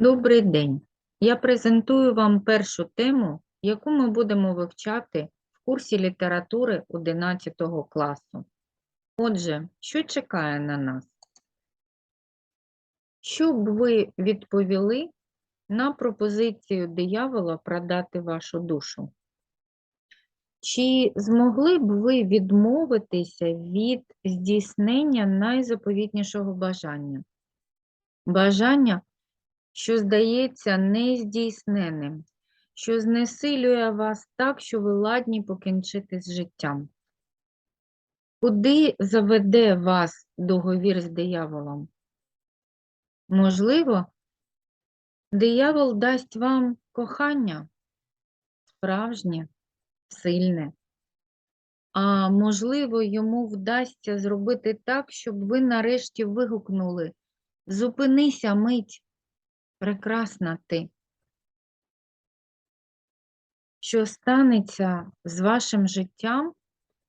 Добрий день. Я презентую вам першу тему, яку ми будемо вивчати в курсі літератури 11 класу. Отже, що чекає на нас? Щоб ви відповіли на пропозицію диявола продати вашу душу? Чи змогли б ви відмовитися від здійснення найзаповітнішого бажання? Бажання, що здається нездійсненним, що знесилює вас так, що ви ладні покінчити з життям. Куди заведе вас договір з дияволом? Можливо, диявол дасть вам кохання справжнє, сильне. А можливо, йому вдасться зробити так, щоб ви нарешті вигукнули Зупинися, мить, прекрасна ти. Що станеться з вашим життям,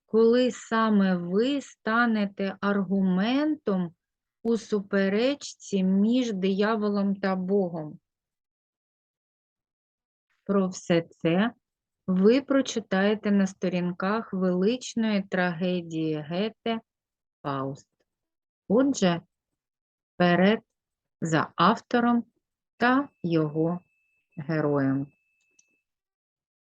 коли саме ви станете аргументом у суперечці між дияволом та Богом? Про все це ви прочитаєте на сторінках величної трагедії Гете Фауст. Отже, вперед за автором та його героєм.